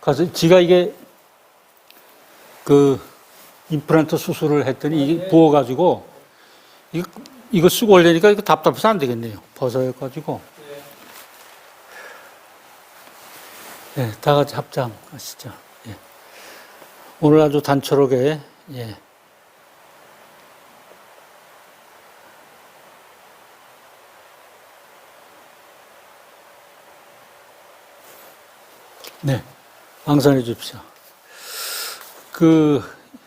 가서 지가 이게 그 임플란트 수술을 했더니 이게 부어가지고 이거, 이거 쓰고 올려니까 이거 답답해서 안 되겠네요. 벗어가지고. 예, 다 같이 합장하시죠. 예. 오늘 아주 단촐하게, 예. 네, 왕선해 주십시오. 그,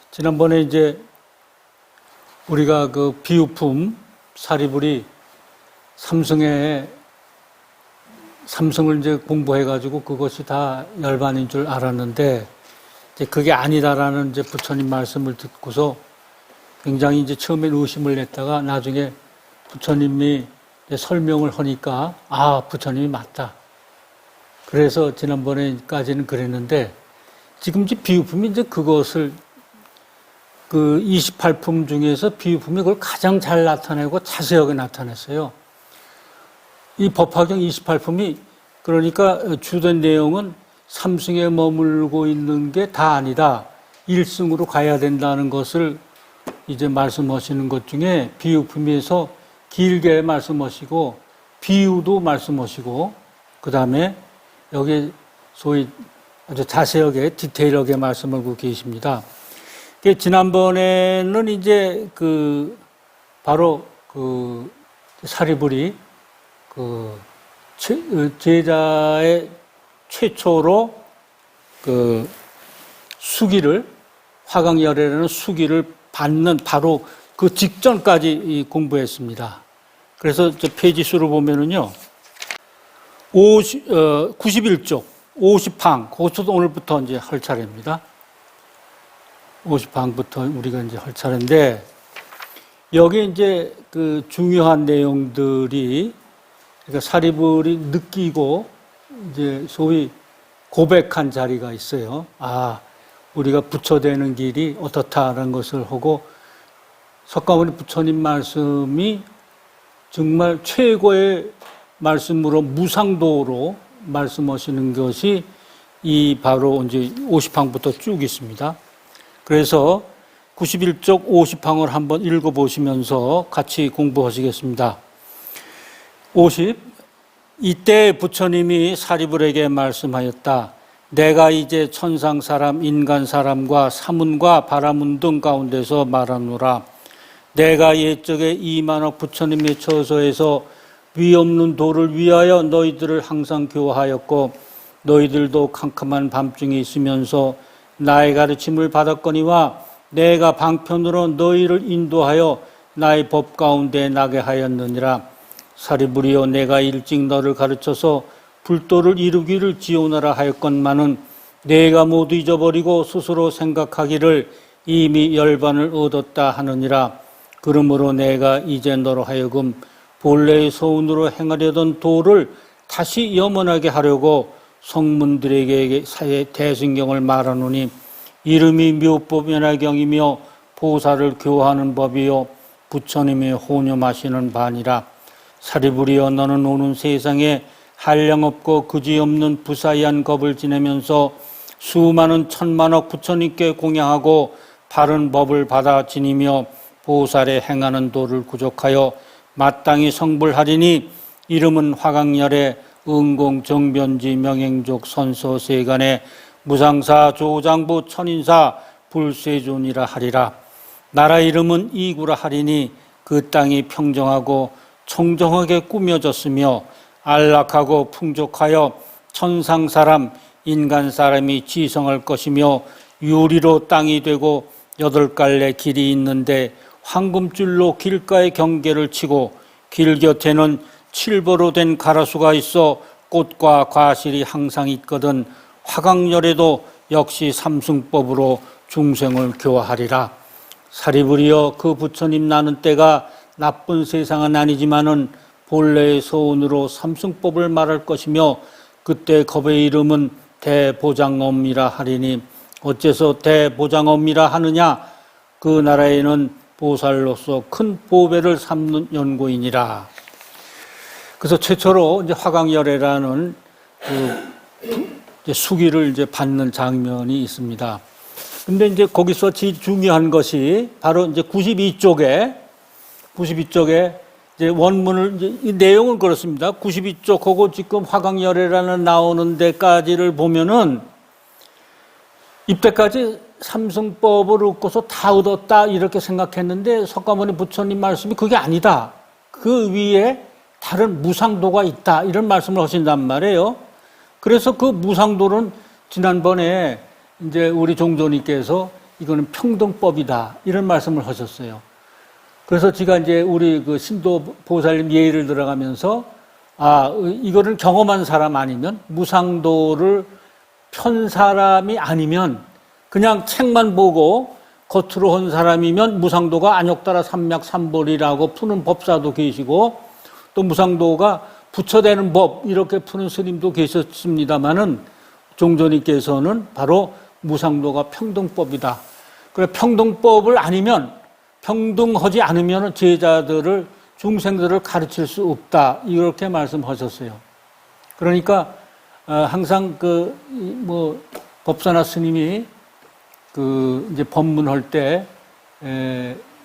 지난번에 이제 우리가 그 비유품 사리불이 삼성에 삼성을 이제 공부해 가지고 그것이 다 열반인 줄 알았는데 이제 그게 아니다라는 이제 부처님 말씀을 듣고서 굉장히 이제 처음엔 의심을 냈다가 나중에 부처님이 설명을 하니까 아 부처님이 맞다. 그래서 지난번에까지는 그랬는데 지금 이제 비유품이 이제 그것을 그 28품 중에서 비유품이 그걸 가장 잘 나타내고 자세하게 나타냈어요. 이 법화경 28품이 그러니까 주된 내용은 삼승에 머물고 있는 게 다 아니다. 일승으로 가야 된다는 것을 이제 말씀하시는 것 중에 비유품에서 길게 말씀하시고 비유도 말씀하시고 그 다음에 여기 소위 아주 자세하게 디테일하게 말씀하고 계십니다. 그 지난번에는 이제 그 바로 그 사리불이 그 제자의 최초로 그 수기를 화강열애라는 수기를 받는 바로 그 직전까지 공부했습니다. 그래서 저 페이지 수를 보면은요, 50, 어, 91쪽, 50항, 그것도 오늘부터 이제 할 차례입니다. 50항부터 우리가 이제 할 차례인데, 여기 이제 그 중요한 내용들이 그러니까 사리불이 느끼고 이제 소위 고백한 자리가 있어요. 아, 우리가 부처되는 길이 어떻다라는 것을 하고 석가모니 부처님 말씀이 정말 최고의 말씀으로 무상도로 말씀하시는 것이 이 바로 이제 50항부터 쭉 있습니다. 그래서 91쪽 50항을 한번 읽어보시면서 같이 공부하시겠습니다. 50. 이때 부처님이 사리불에게 말씀하였다. 내가 이제 천상 사람, 인간 사람과 사문과 바라문 등 가운데서 말하노라. 내가 옛적에 이만억 부처님의 처소에서 위 없는 도를 위하여 너희들을 항상 교화하였고 너희들도 캄캄한 밤중에 있으면서 나의 가르침을 받았거니와 내가 방편으로 너희를 인도하여 나의 법 가운데 나게 하였느니라. 사리불이여 내가 일찍 너를 가르쳐서 불도를 이루기를 지원하라 하였건만은 내가 모두 잊어버리고 스스로 생각하기를 이미 열반을 얻었다 하느니라. 그러므로 내가 이제 너로 하여금 본래의 소운으로 행하려던 도를 다시 염원하게 하려고 성문들에게 사회 대승경을 말하노니 이름이 묘법 연화경이며 보살을 교하는 법이요 부처님의 호념하시는 반이라. 사리불이여 너는 오는 세상에 한량없고 그지없는 부사이한 겁을 지내면서 수많은 천만억 부처님께 공양하고 바른 법을 받아 지니며 보살에 행하는 도를 구족하여 마땅히 성불하리니 이름은 화강열의 은공 정변지 명행족 선서 세간의 무상사 조장부 천인사 불세존이라 하리라. 나라 이름은 이구라 하리니 그 땅이 평정하고 청정하게 꾸며졌으며 안락하고 풍족하여 천상 사람, 인간 사람이 지성할 것이며 유리로 땅이 되고 여덟 갈래 길이 있는데 황금줄로 길가의 경계를 치고 길 곁에는 칠보로 된 가라수가 있어 꽃과 과실이 항상 있거든 화강열에도 역시 삼승법으로 중생을 교화하리라. 사리불이여 그 부처님 나는 때가 나쁜 세상은 아니지만은 본래의 소원으로 삼승법을 말할 것이며 그때 겁의 이름은 대보장엄이라 하리니 어째서 대보장엄이라 하느냐 그 나라에는 보살로서 큰 보배를 삼는 연고인이라. 그래서 최초로 이제 화강열애라는 그 수기를 이제 받는 장면이 있습니다. 근데 이제 거기서 제일 중요한 것이 바로 이제 92쪽에 92쪽에 이제 원문을 이제 이 내용은 그렇습니다. 92쪽하고 지금 화강열애라는 나오는 데까지를 보면은 이때까지 삼승법을 얻고서 다 얻었다 이렇게 생각했는데 석가모니 부처님 말씀이 그게 아니다. 그 위에 다른 무상도가 있다 이런 말씀을 하신단 말이에요. 그래서 그 무상도는 지난번에 이제 우리 종조님께서 이거는 평등법이다 이런 말씀을 하셨어요. 그래서 제가 이제 우리 그 신도 보살님 예의를 들어가면서 아 이거를 경험한 사람 아니면 무상도를 편 사람이 아니면 그냥 책만 보고 겉으로 한 사람이면 무상도가 안욕따라 삼맥 삼볼이라고 푸는 법사도 계시고 또 무상도가 부처되는 법 이렇게 푸는 스님도 계셨습니다마는 종조님께서는 바로 무상도가 평등법이다. 그래 평등법을 아니면 평등하지 않으면 제자들을 중생들을 가르칠 수 없다 이렇게 말씀하셨어요. 그러니까 어, 항상 그 뭐 법사나 스님이 그 이제 법문할 때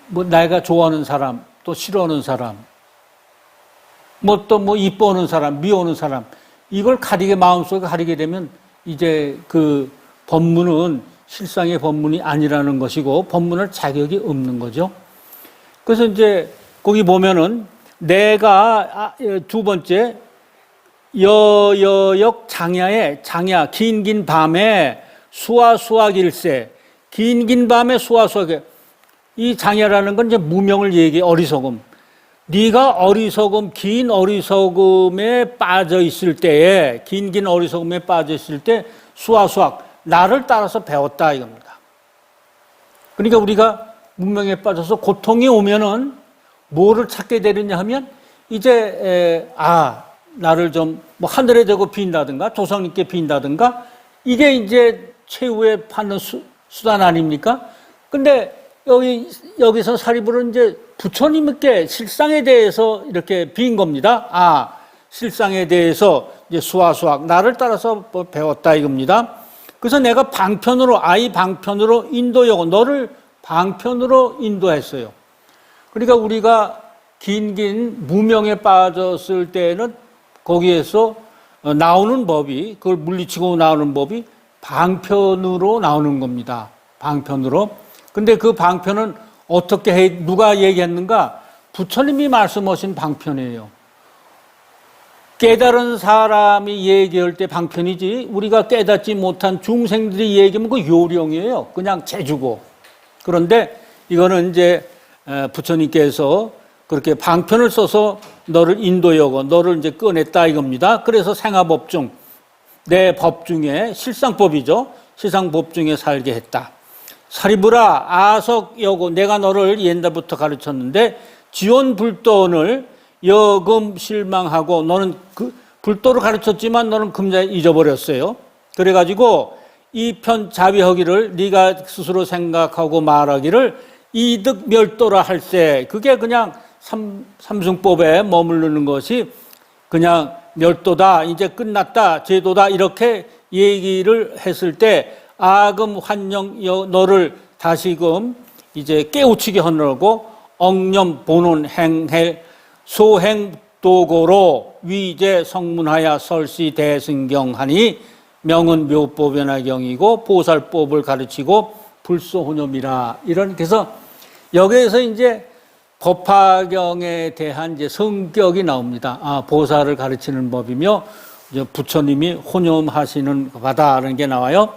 뭐 내가 좋아하는 사람 또 싫어하는 사람 뭐또뭐 이뻐하는 사람 미워하는 사람 이걸 가리게 마음속에 가리게 되면 이제 그 법문은 실상의 법문이 아니라는 것이고 법문할 자격이 없는 거죠. 그래서 이제 거기 보면은 내가 아, 예, 두 번째 여여역 장야에 장야 긴 긴 밤에 수화수화길세 긴긴 밤에 수화수화길 이 장야라는 건 이제 무명을 얘기 어리석음 네가 어리석음 긴 어리석음에 빠져 있을 때에 긴긴 어리석음에 빠져 있을 때 수화수학 나를 따라서 배웠다 이겁니다. 그러니까 우리가 문명에 빠져서 고통이 오면은 뭐를 찾게 되느냐 하면 이제 에, 아 나를 좀 뭐 하늘에 대고 빈다든가 조상님께 빈다든가 이게 이제 최후의 받는 수, 수단 아닙니까? 근데 여기 여기서 사리불은 이제 부처님께 실상에 대해서 이렇게 빈 겁니다. 아 실상에 대해서 이제 수화 수학 나를 따라서 뭐 배웠다 이겁니다. 그래서 내가 방편으로 아이 방편으로 인도하고 너를 방편으로 인도했어요. 그러니까 우리가 긴긴 무명에 빠졌을 때는 거기에서 어, 나오는 법이 그걸 물리치고 나오는 법이 방편으로 나오는 겁니다. 방편으로. 근데 그 방편은 어떻게 해 누가 얘기했는가? 부처님이 말씀하신 방편이에요. 깨달은 사람이 얘기할 때 방편이지 우리가 깨닫지 못한 중생들이 얘기하면 그 요령이에요. 그냥 재주고. 그런데 이거는 이제 부처님께서 그렇게 방편을 써서 너를 인도여고 너를 이제 꺼냈다 이겁니다. 그래서 생화법 중 내 법 중에 실상법이죠. 실상법 중에 살게 했다. 사리부라 아석 여고 내가 너를 옛날부터 가르쳤는데 지원 불돈을 여금 실망하고 너는 그 불도를 가르쳤지만 너는 금자 잊어버렸어요. 그래가지고 이 편 자비하기를 네가 스스로 생각하고 말하기를 이득 멸도라 할때 그게 그냥 삼, 삼승법에 머무르는 것이 그냥 멸도다 이제 끝났다 제도다 이렇게 얘기를 했을 때 아금 환영 너를 다시금 이제 깨우치게 하느라고 억념 본원 행해 소행 도고로 위제 성문하야 설시 대승경하니 명은 묘법연화경이고 보살법을 가르치고 불소혼염이라. 이런 그래서 여기에서 이제 법화경에 대한 이제 성격이 나옵니다. 아, 보살을 가르치는 법이며 부처님이 혼염하시는 바다라는 게 나와요.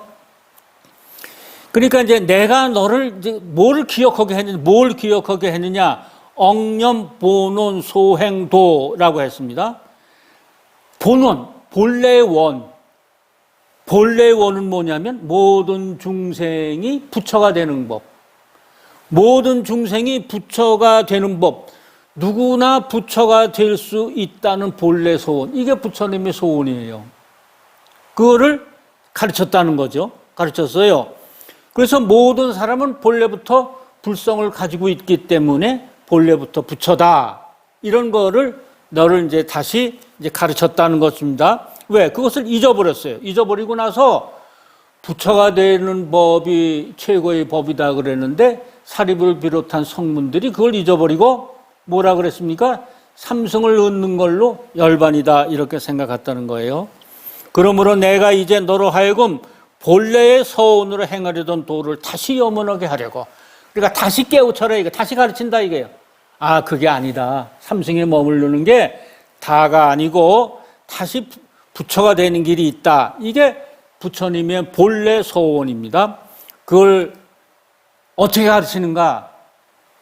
그러니까 이제 내가 너를 이제 뭘 기억하게 했느냐, 뭘 기억하게 했느냐, 억념, 본원, 소행도라고 했습니다. 본원, 본래의 원. 본래의 원은 뭐냐면 모든 중생이 부처가 되는 법. 모든 중생이 부처가 되는 법. 누구나 부처가 될 수 있다는 본래 소원. 이게 부처님의 소원이에요. 그거를 가르쳤다는 거죠. 가르쳤어요. 그래서 모든 사람은 본래부터 불성을 가지고 있기 때문에 본래부터 부처다. 이런 거를 너를 이제 다시 이제 가르쳤다는 것입니다. 왜? 그것을 잊어버렸어요. 잊어버리고 나서 부처가 되는 법이 최고의 법이다 그랬는데 사립을 비롯한 성문들이 그걸 잊어버리고 뭐라 그랬습니까? 삼승을 얻는 걸로 열반이다 이렇게 생각했다는 거예요. 그러므로 내가 이제 너로 하여금 본래의 서원으로 행하려던 도를 다시 염원하게 하려고 그러니까 다시 깨우쳐라 이거 다시 가르친다 이게요. 아 그게 아니다. 삼승에 머무르는 게 다가 아니고 다시 부- 부처가 되는 길이 있다. 이게 부처님의 본래 서원입니다. 그걸 어떻게 가르치는가?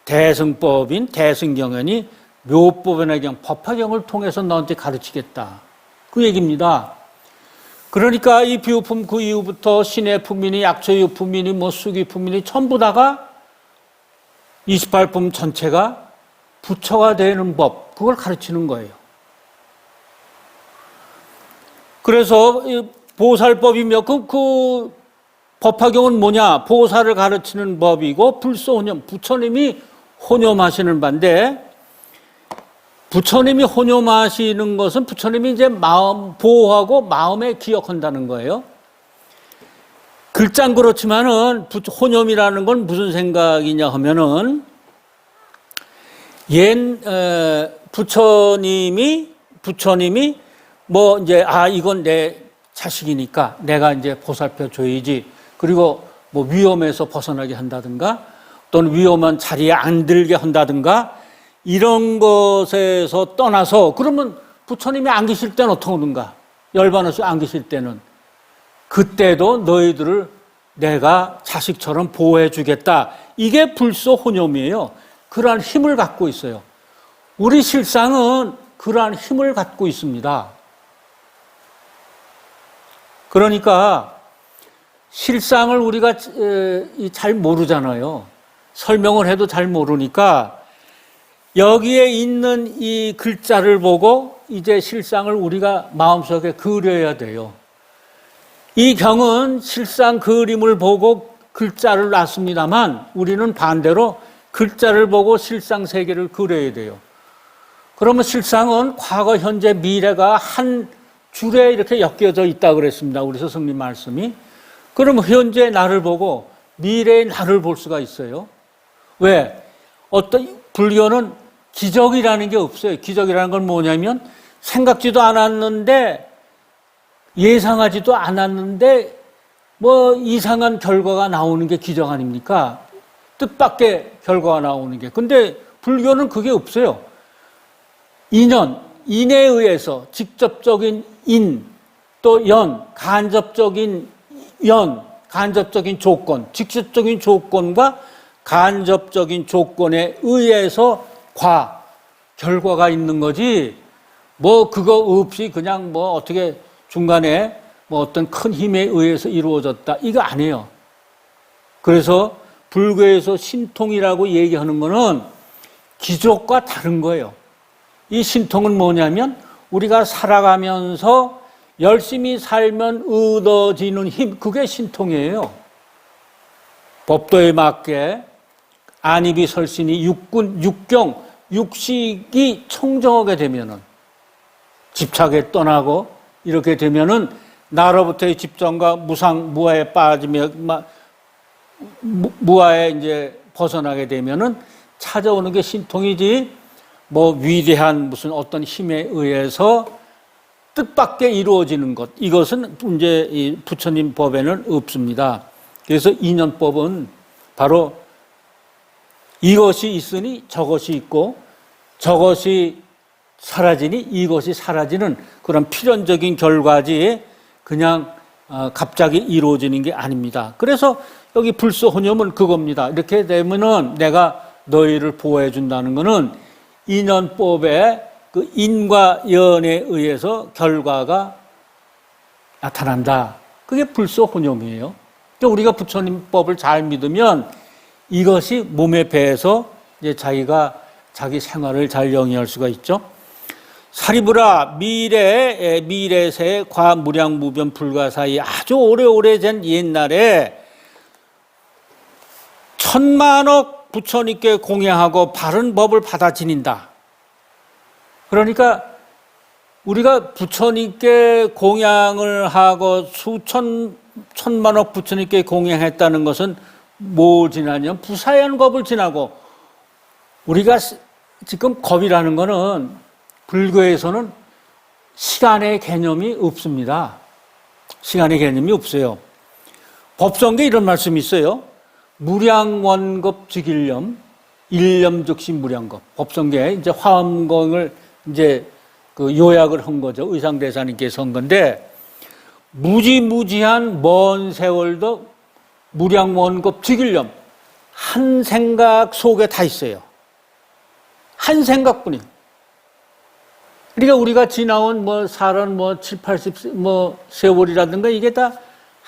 대승법인 대승경연이 묘법연의 경, 법화경을 통해서 너한테 가르치겠다. 그 얘기입니다. 그러니까 이 비유품 그 이후부터 신의 품이니 약초의 품이니 뭐 수기 품이니 전부 다가 28품 전체가 부처가 되는 법, 그걸 가르치는 거예요. 그래서 이 보살법이며 그, 그 법화경은 뭐냐? 보살을 가르치는 법이고 불소혼염, 부처님이 혼염하시는 반데 부처님이 혼염하시는 것은 부처님이 이제 마음 보호하고 마음에 기억한다는 거예요. 글자는 그렇지만은 부- 혼염이라는 건 무슨 생각이냐 하면은 옛 에, 부처님이 부처님이 뭐 이제 아 이건 내 자식이니까 내가 이제 보살펴 줘야지 그리고 뭐 위험에서 벗어나게 한다든가 또는 위험한 자리에 안 들게 한다든가 이런 것에서 떠나서 그러면 부처님이 안 계실 때는 어떻게 하는가 열반없이 안 계실 때는 그때도 너희들을 내가 자식처럼 보호해 주겠다. 이게 불소 혼염이에요. 그러한 힘을 갖고 있어요. 우리 실상은 그러한 힘을 갖고 있습니다. 그러니까 실상을 우리가 에, 이잘 모르잖아요. 설명을 해도 잘 모르니까 여기에 있는 이 글자를 보고 이제 실상을 우리가 마음속에 그려야 돼요. 이 경은 실상 그림을 보고 글자를 놨습니다만 우리는 반대로 글자를 보고 실상 세계를 그려야 돼요. 그러면 실상은 과거, 현재, 미래가 한 줄에 이렇게 엮여져 있다 그랬습니다. 우리 스승님 말씀이. 그러면 현재 나를 보고 미래의 나를 볼 수가 있어요. 왜? 어떤 불교는 기적이라는 게 없어요. 기적이라는 건 뭐냐면 생각지도 않았는데 예상하지도 않았는데 뭐 이상한 결과가 나오는 게 기적 아닙니까? 뜻밖의 결과가 나오는 게. 근데 불교는 그게 없어요. 인연, 인에 의해서 직접적인 인, 또 연, 간접적인 연, 간접적인 조건, 직접적인 조건과 간접적인 조건에 의해서 과, 결과가 있는 거지, 뭐 그거 없이 그냥 뭐 어떻게 중간에 뭐 어떤 큰 힘에 의해서 이루어졌다. 이거 아니에요. 그래서 불교에서 신통이라고 얘기하는 거는 기적과 다른 거예요. 이 신통은 뭐냐면 우리가 살아가면서 열심히 살면 얻어지는 힘, 그게 신통이에요. 법도에 맞게 안입이 설신이 육군, 육경, 육식이 청정하게 되면은 집착에 떠나고 이렇게 되면은 나로부터의 집정과 무상 무아에 빠지며 무아에 이제 벗어나게 되면은 찾아오는 게 신통이지 뭐 위대한 무슨 어떤 힘에 의해서 뜻밖의 이루어지는 것 이것은 이제 이 부처님 법에는 없습니다. 그래서 인연법은 바로 이것이 있으니 저것이 있고 저것이 사라지니 이것이 사라지는 그런 필연적인 결과지 그냥 어, 갑자기 이루어지는 게 아닙니다. 그래서 여기 불소혼염은 그겁니다. 이렇게 되면은 내가 너희를 보호해 준다는 것은 인연법의 그 인과 연에 의해서 결과가 나타난다. 그게 불소혼염이에요. 그러니까 우리가 부처님 법을 잘 믿으면 이것이 몸에 배해서 이제 자기가 자기 생활을 잘 영위할 수가 있죠. 사리부라 미래 미래세 과무량무변 불가사의 아주 오래오래 전 옛날에 천만억 부처님께 공양하고 바른 법을 받아 지닌다. 그러니까 우리가 부처님께 공양을 하고 수천 천만억 부처님께 공양했다는 것은 뭐 지나냐면 부사연 겁을 지나고 우리가 시- 지금 겁이라는 거는 불교에서는 시간의 개념이 없습니다. 시간의 개념이 없어요. 법성계 이런 말씀이 있어요. 무량원급 즉일념, 일념 즉시 무량급. 법성계 이제 화엄경을 이제 그 요약을 한 거죠. 의상 대사님께서 한 건데 무지무지한 먼 세월도 무량원급 즉일념 한 생각 속에 다 있어요. 한 생각뿐이에요. 그러니까 우리가 지나온 뭐 살은 뭐 7, 80, 뭐 세월이라든가 이게 다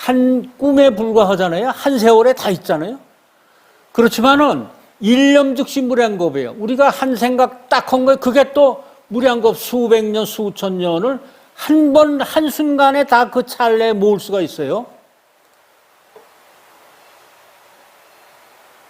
한 꿈에 불과하잖아요. 한 세월에 다 있잖아요. 그렇지만은 일념 즉시 무량겁이에요. 우리가 한 생각 딱 한 거예요. 그게 또 무량겁 수백 년, 수천 년을 한 번, 한순간에 다 그 찰나에 모을 수가 있어요.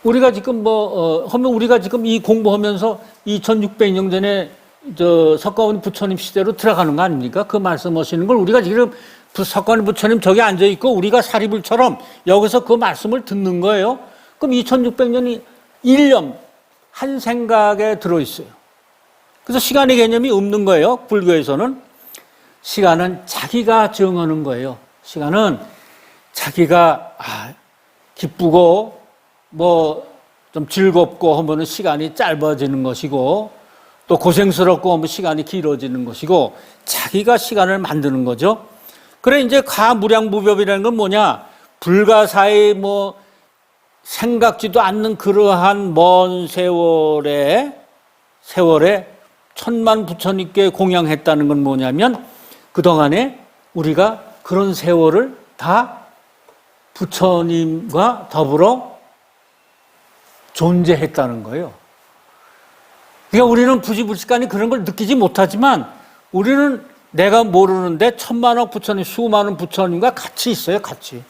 우리가 지금 뭐, 어, 우리가 지금 이 공부하면서 2600년 전에 저 석가모니 부처님 시대로 들어가는 거 아닙니까? 그 말씀하시는 걸 우리가 지금 부- 석가모니 부처님 저기 앉아 있고 우리가 사리불처럼 여기서 그 말씀을 듣는 거예요. 그럼 2600년이 일념 한 생각에 들어 있어요. 그래서 시간의 개념이 없는 거예요. 불교에서는 시간은 자기가 정하는 거예요. 시간은 자기가 아, 기쁘고 뭐 좀 즐겁고 하면은 시간이 짧아지는 것이고 또 고생스럽고 하면 시간이 길어지는 것이고 자기가 시간을 만드는 거죠. 그래 이제 가무량무법이라는 건 뭐냐? 불가사의 뭐 생각지도 않는 그러한 먼 세월에 세월에 천만 부처님께 공양했다는 건 뭐냐면 그동안에 우리가 그런 세월을 다 부처님과 더불어 존재했다는 거예요. 그러니까 우리는 부지불식간에 그런 걸 느끼지 못하지만 우리는 내가 모르는데 천만억 부처님, 수많은 부처님과 같이 있어요, 같이.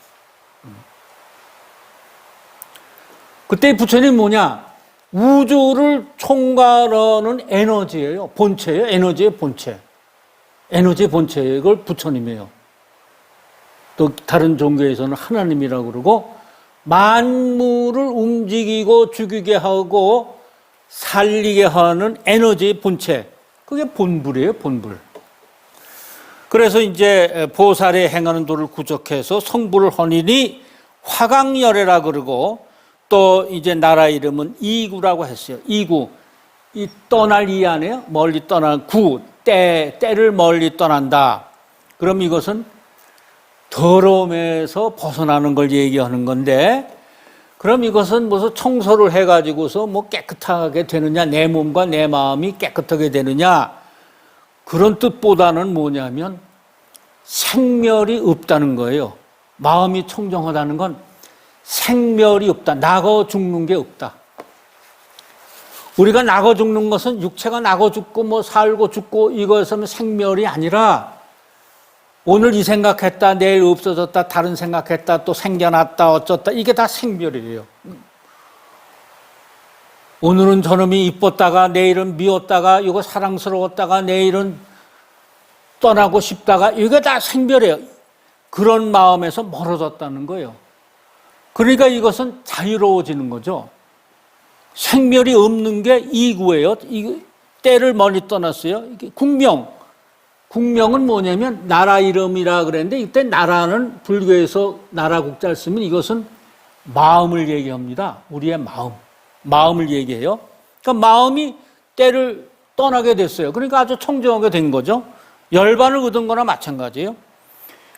그때 부처님 뭐냐? 우주를 총괄하는 에너지예요. 본체예요. 에너지의 본체. 에너지의 본체. 이걸 부처님이에요. 또 다른 종교에서는 하나님이라고 그러고 만물을 움직이고 죽이게 하고 살리게 하는 에너지의 본체. 그게 본불이에요, 본불. 그래서 이제 보살의 행하는 도를 구적해서 성불을 허니니 화강열애라 그러고 또 이제 나라 이름은 이구라고 했어요. 이구. 이 떠날 이 안에요. 멀리 떠난 구. 때, 때를 멀리 떠난다. 그럼 이것은 더러움에서 벗어나는 걸 얘기하는 건데, 그럼 이것은 무슨 청소를 해가지고서 뭐 깨끗하게 되느냐, 내 몸과 내 마음이 깨끗하게 되느냐, 그런 뜻보다는 뭐냐면 생멸이 없다는 거예요. 마음이 청정하다는 건 생멸이 없다. 나고 죽는 게 없다. 우리가 나고 죽는 것은 육체가 나고 죽고 뭐 살고 죽고 이것은 생멸이 아니라 오늘 이 생각했다, 내일 없어졌다, 다른 생각했다, 또 생겨났다, 어쩌다, 이게 다 생멸이에요. 오늘은 저놈이 이뻤다가, 내일은 미웠다가, 이거 사랑스러웠다가, 내일은 떠나고 싶다가, 이게 다 생멸이에요. 그런 마음에서 멀어졌다는 거예요. 그러니까 이것은 자유로워지는 거죠. 생멸이 없는 게 이구예요. 이 때를 멀리 떠났어요. 이게 국명. 국명은 뭐냐면 나라 이름이라 그랬는데 이때 나라는 불교에서 나라 국자를 쓰면 이것은 마음을 얘기합니다. 우리의 마음. 마음을 얘기해요. 그러니까 마음이 때를 떠나게 됐어요. 그러니까 아주 청정하게 된 거죠. 열반을 얻은 거나 마찬가지예요.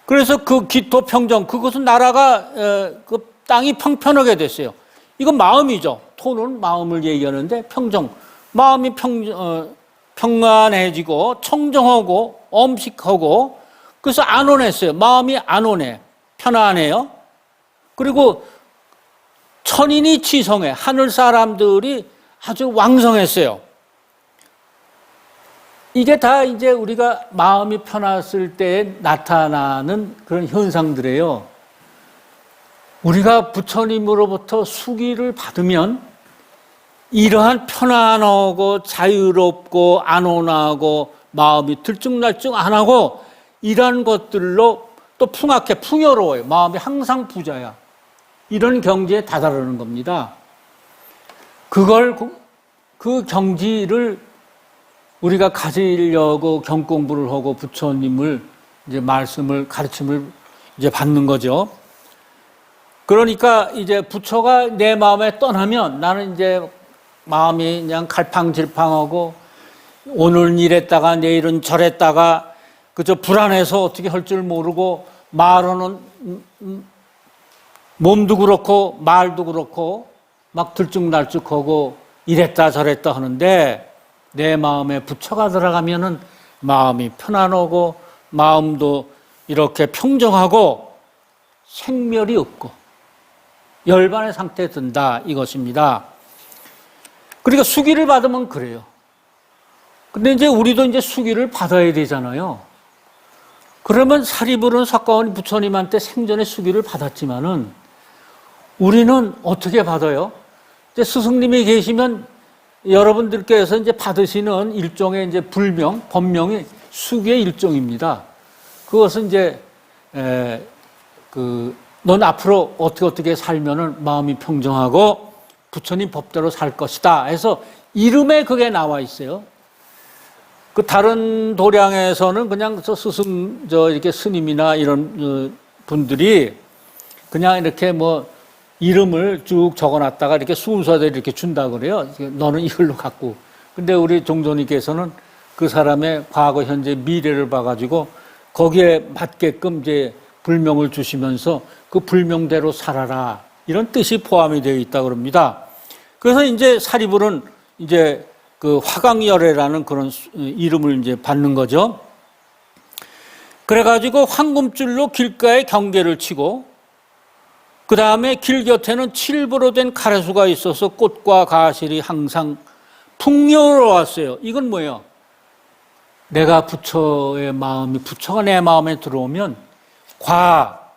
그래서 그 기토 평정, 그것은 나라가, 에, 그 땅이 평편하게 됐어요. 이건 마음이죠. 토는 마음을 얘기하는데 평정. 마음이 평, 어, 평안해지고 청정하고 엄식하고 그래서 안온했어요. 마음이 안온해. 편안해요. 그리고 천인이 치성해. 하늘 사람들이 아주 왕성했어요. 이게 다 이제 우리가 마음이 편했을 때 나타나는 그런 현상들이에요. 우리가 부처님으로부터 수기를 받으면 이러한 편안하고 자유롭고 안온하고 마음이 들쭉날쭉 안 하고 이런 것들로 또 풍악해 풍요로워요. 마음이 항상 부자야. 이런 경지에 다다르는 겁니다. 그걸 그- 그 경지를 우리가 가지려고 경공부를 하고 부처님을 이제 말씀을 가르침을 이제 받는 거죠. 그러니까 이제 부처가 내 마음에 떠나면 나는 이제 마음이 그냥 갈팡질팡하고 오늘 이랬다가 내일은 저랬다가 그저 불안해서 어떻게 할 줄 모르고 말로는 음, 음, 몸도 그렇고 말도 그렇고 막 들쭉날쭉하고 이랬다 저랬다 하는데 내 마음에 부처가 들어가면은 마음이 편안하고 마음도 이렇게 평정하고 생멸이 없고 열반의 상태에 든다 이것입니다. 그러니까 수기를 받으면 그래요. 근데 이제 우리도 이제 수기를 받아야 되잖아요. 그러면 사리부른 석가모니 부처님한테 생전에 수기를 받았지만은 우리는 어떻게 받아요? 이제 스승님이 계시면 여러분들께서 이제 받으시는 일종의 이제 불명, 법명이 수기의 일종입니다. 그것은 이제 에, 그, 넌 앞으로 어떻게 어떻게 살면은 마음이 평정하고 부처님 법대로 살 것이다. 해서 이름에 그게 나와 있어요. 그 다른 도량에서는 그냥 저 스승, 저 이렇게 스님이나 이런 어, 분들이 그냥 이렇게 뭐 이름을 쭉 적어놨다가 이렇게 순서대로 이렇게 준다 그래요. 너는 이걸로 갖고. 근데 우리 종조님께서는 그 사람의 과거, 현재, 미래를 봐가지고 거기에 맞게끔 이제 불명을 주시면서 그 불명대로 살아라. 이런 뜻이 포함이 되어 있다 그럽니다. 그래서 이제 사리불은 이제 그 화강열애라는 그런 수- 이름을 이제 받는 거죠. 그래가지고 황금줄로 길가에 경계를 치고 그 다음에 길 곁에는 칠부로 된 가래수가 있어서 꽃과 가실이 항상 풍요로웠어요. 이건 뭐예요? 내가 부처의 마음이 부처가 내 마음에 들어오면 과,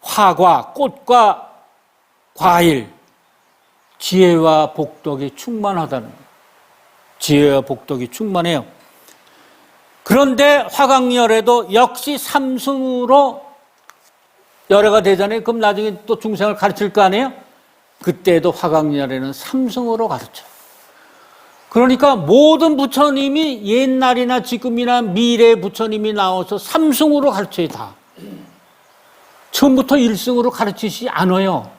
화과, 꽃과 과일, 지혜와 복덕이 충만하다는 거예요. 지혜와 복덕이 충만해요. 그런데 화강열에도 역시 삼승으로 열애가 되잖아요. 그럼 나중에 또 중생을 가르칠 거 아니에요? 그때도 화강열에는 삼승으로 가르쳐요. 그러니까 모든 부처님이 옛날이나 지금이나 미래 부처님이 나와서 삼승으로 가르쳐요, 다. 처음부터 일승으로 가르치지 않아요.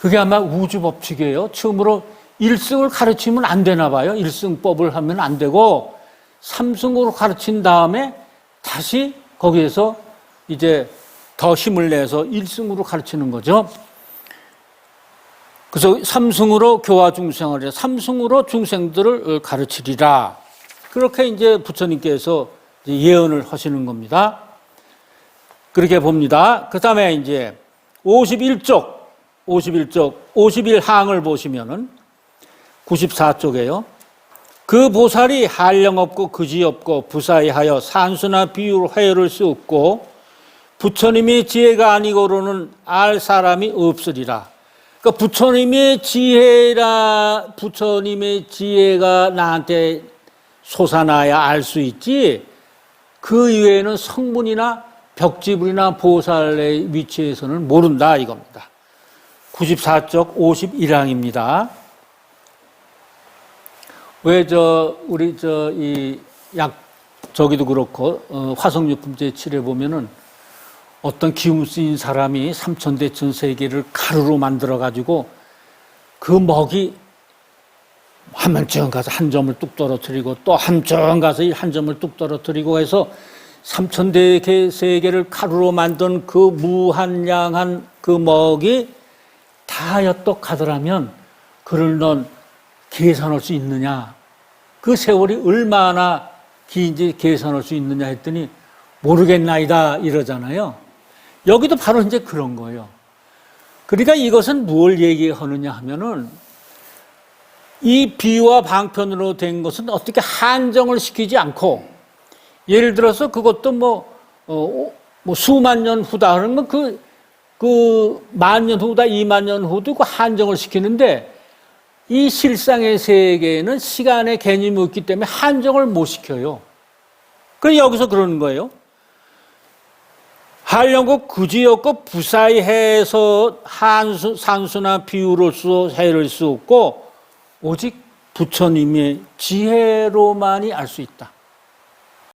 그게 아마 우주 법칙이에요. 처음으로 일승을 가르치면 안 되나 봐요. 일승법을 하면 안 되고 삼승으로 가르친 다음에 다시 거기에서 이제 더 힘을 내서 일승으로 가르치는 거죠. 그래서 삼승으로 교화 중생을 해 삼승으로 중생들을 가르치리라. 그렇게 이제 부처님께서 예언을 하시는 겁니다. 그렇게 봅니다. 그 다음에 이제 51쪽, 51쪽, 51항을 보시면은 94쪽에요. 그 보살이 한령 없고 그지 없고 부사이하여 산수나 화요를 수 없고 부처님의 지혜가 아니고로는 알 사람이 없으리라. 그러니까 부처님의 지혜라 부처님의 지혜가 나한테 솟아나야 알 수 있지. 그 이외에는 성문이나 벽지불이나 보살의 위치에서는 모른다 이겁니다. 94쪽 51항입니다. 왜 저 우리 저 이 약 저기도 그렇고 어, 화성육품제 칠해 보면은 어떤 기운 쓰인 사람이 삼천대천 세계를 가루로 만들어 가지고 그 먹이 한만쯤 가서 한 점을 뚝 떨어뜨리고 또 한 점 가서 한 점을 뚝 떨어뜨리고 해서 삼천대 세계를 가루로 만든 그 무한량한 그 먹이 다 엿똑하더라면 그를 넌 계산할 수 있느냐? 그 세월이 얼마나 긴지 계산할 수 있느냐 했더니 모르겠나이다 이러잖아요. 여기도 바로 이제 그런 거예요. 그러니까 이것은 무엇을 얘기하느냐 하면은 이 비와 방편으로 된 것은 어떻게 한정을 시키지 않고 예를 들어서 그것도 뭐, 어, 뭐 수만 년 후다 그러면 그, 그 만 년 후다, 이만 년 후도 그 한정을 시키는데 이 실상의 세계에는 시간의 개념이 없기 때문에 한정을 못 시켜요. 그 여기서 그러는 거예요. 한령고 그지였고 부사히 해서 한수, 산수나 비유로서 해를 수 없고 오직 부처님의 지혜로만이 알 수 있다.